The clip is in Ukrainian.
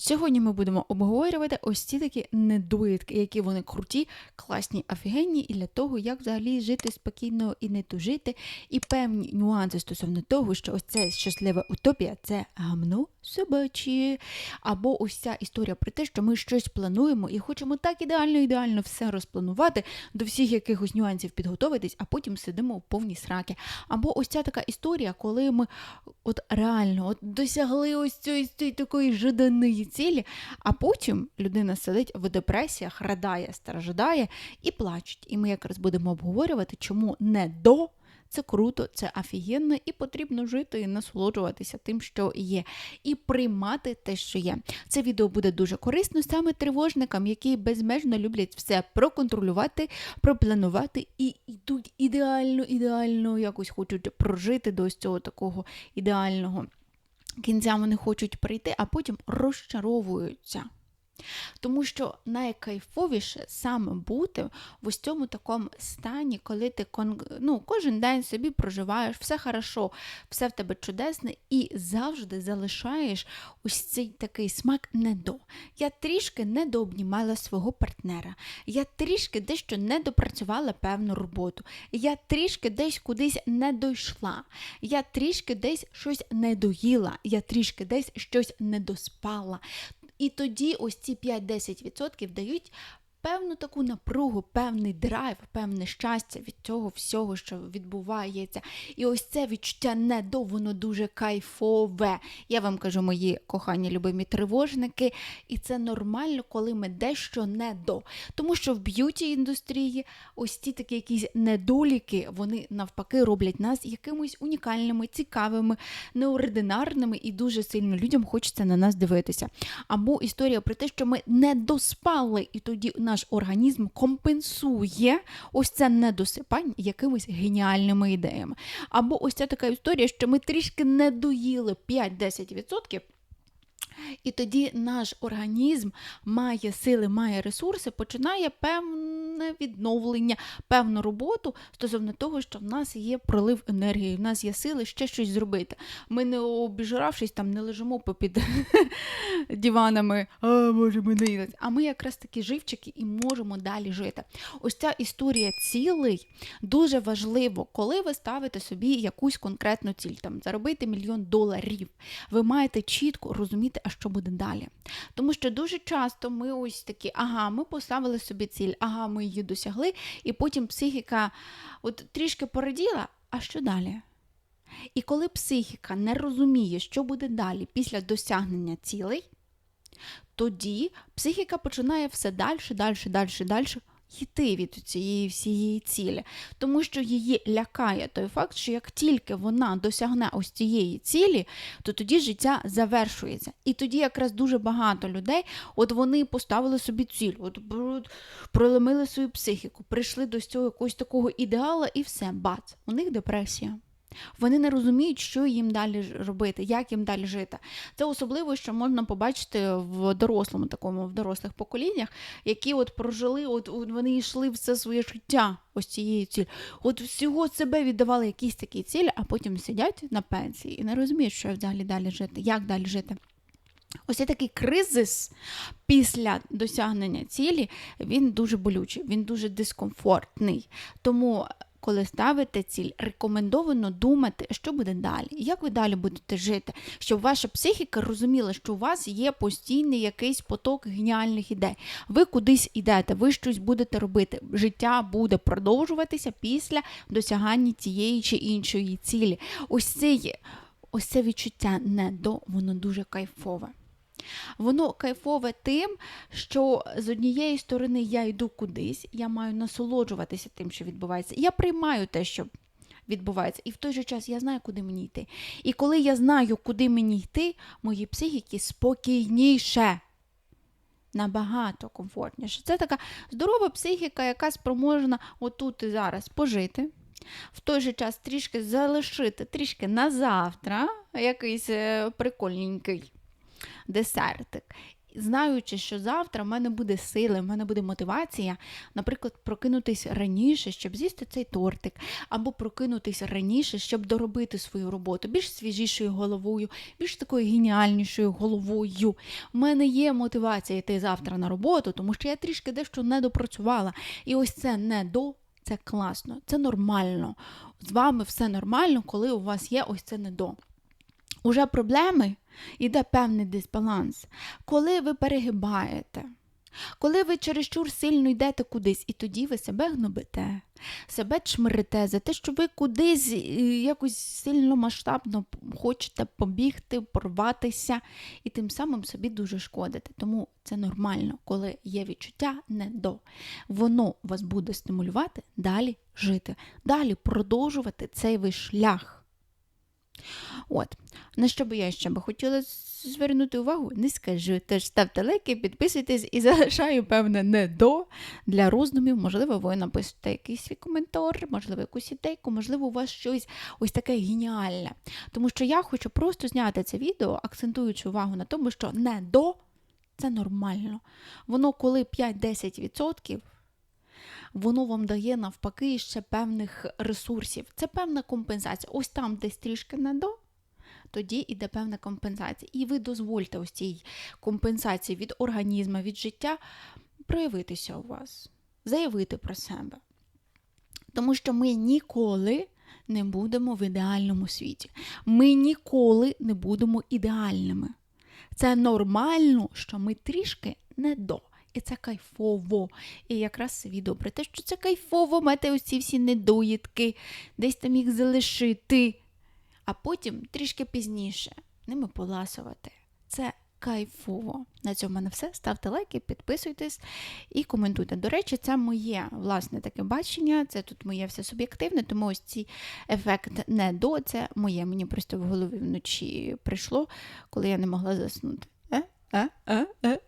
Сьогодні ми будемо обговорювати ось ці такі недоїдки, які вони круті, класні, офігенні, і для того, як взагалі жити спокійно і не тужити, і певні нюанси стосовно того, що ось це щаслива утопія це гамно собачі. Або ось ця історія про те, що ми щось плануємо і хочемо так ідеально, ідеально все розпланувати, до всіх якихось нюансів підготовитись, а потім сидимо в повні сраки. Або ось ця така історія, коли ми от реально от досягли ось цієї цієї такої жаданої цілі, а потім людина сидить в депресіях, радає, страждає і плачуть. І ми якраз будемо обговорювати, чому не до. Це круто, це офігенно, і потрібно жити і насолоджуватися тим, що є, і приймати те, що є. Це відео буде дуже корисно саме тривожникам, які безмежно люблять все проконтролювати, пропланувати і йдуть ідеально, ідеально якось хочуть прожити до цього такого ідеального кінця. Вони хочуть прийти, а потім розчаровуються. Тому що найкайфовіше саме бути в ось цьому такому стані, коли ти ну, кожен день собі проживаєш, все хорошо, все в тебе чудесне, і завжди залишаєш ось цей такий смак недо. Я трішки недообнімала свого партнера, я трішки дещо не допрацювала певну роботу, я трішки десь кудись не дійшла, я трішки десь щось не доїла, я трішки десь щось не доспала. І тоді ось ці 5-10% дають певну таку напругу, певний драйв, певне щастя від цього всього, що відбувається. І ось це відчуття недо, воно дуже кайфове. Я вам кажу, мої кохані любимі тривожники, і це нормально, коли ми дещо не до. Тому що в б'юті індустрії ось ці такі якісь недоліки, вони навпаки роблять нас якимось унікальними, цікавими, неординарними, і дуже сильно людям хочеться на нас дивитися. Або історія про те, що ми не доспали, і тоді наш організм компенсує ось це недосипання якимись геніальними ідеями. Або ось ця така історія, що ми трішки не доїли 5-10%. І тоді наш організм має сили, має ресурси, починає певне відновлення, певну роботу стосовно того, що в нас є пролив енергії, в нас є сили ще щось зробити. Ми не обіжравшись, там не лежимо попід диванами, а може ми не. А ми якраз такі живчики і можемо далі жити. Ось ця історія цілей дуже важливо, коли ви ставите собі якусь конкретну ціль, там заробити мільйон доларів. Ви маєте чітко розуміти, а що буде далі. Тому що дуже часто ми ось такі, ага, ми поставили собі ціль, ага, ми її досягли, і потім психіка от трішки пораділа, а що далі? І коли психіка не розуміє, що буде далі після досягнення цілей, тоді психіка починає все далі, далі, далі, далі йти від цієї всієї цілі, тому що її лякає той факт, що як тільки вона досягне ось цієї цілі, то тоді життя завершується. І тоді якраз дуже багато людей, от вони поставили собі ціль, от проломили свою психіку, прийшли до цього якогось такого ідеала, і все, бац, у них депресія. Вони не розуміють, що їм далі робити, як їм далі жити. Це особливо, що можна побачити в дорослому такому, в дорослих поколіннях, які от прожили, от вони йшли все своє життя ось цією ціль. От всього себе віддавали якісь такі цілі, а потім сидять на пенсії і не розуміють, що взагалі далі жити, як далі жити. Ось такий кризис після досягнення цілі, він дуже болючий, він дуже дискомфортний. Тому коли ставите ціль, рекомендовано думати, що буде далі, як ви далі будете жити, щоб ваша психіка розуміла, що у вас є постійний якийсь поток геніальних ідей. Ви кудись йдете, ви щось будете робити. Життя буде продовжуватися після досягання цієї чи іншої цілі. Ось це, ось це відчуття не до, воно дуже кайфове. Воно кайфове тим, що з однієї сторони я йду кудись, я маю насолоджуватися тим, що відбувається. Я приймаю те, що відбувається, і в той же час я знаю, куди мені йти. І коли я знаю, куди мені йти, мої психіки спокійніше. Набагато комфортніше. Це така здорова психіка, яка спроможна отут і зараз пожити, в той же час трішки залишити, трішки на завтра якийсь е, прикольненький десертик. знаючи, що завтра в мене буде сили, в мене буде мотивація, наприклад, прокинутись раніше, щоб з'їсти цей тортик, або прокинутись раніше, щоб доробити свою роботу більш свіжішою головою, більш такою геніальнішою головою. У мене є мотивація йти завтра на роботу, тому що я трішки дещо не допрацювала. І ось це не до. Це класно, це нормально. З вами все нормально, коли у вас є ось це не до. Уже проблеми іде певний дисбаланс, коли ви перегибаєте, коли ви чересчур сильно йдете кудись, і тоді ви себе гнобите, себе чмирите за те, що ви кудись е, якось сильно масштабно хочете побігти, порватися, і тим самим собі дуже шкодите. Тому це нормально, коли є відчуття не до. Воно вас буде стимулювати далі жити, далі продовжувати цей ваш шлях. От, на що би я ще би хотіла звернути увагу, не скажу. Тож ставте лайки, підписуйтесь і залишаю, певне, не до для роздумів. Можливо, ви напишете якийсь свій коментар, можливо, якусь ідейку, можливо, у вас щось ось таке геніальне. Тому що я хочу просто зняти це відео, акцентуючи увагу на тому, що не до це нормально. Воно коли 5-10%. Воно вам дає навпаки ще певних ресурсів. Це певна компенсація. Ось там десь трішки не до, тоді йде певна компенсація. І ви дозвольте ось цій компенсації від організму, від життя проявитися у вас, заявити про себе. Тому що ми ніколи не будемо в ідеальному світі. Ми ніколи не будемо ідеальними. Це нормально, що ми трішки не до. І це кайфово. І якраз відео про те, що це кайфово мати усі всі недоїдки, десь там їх залишити, а потім трішки пізніше ними поласувати. Це кайфово. На цьому в все. Ставте лайки, підписуйтесь і коментуйте. До речі, це моє власне таке бачення, це тут моє все суб'єктивне, тому ось цей ефект не до, це моє. Мені просто в голові вночі прийшло, коли я не могла заснути. Е? Е? Е? Е?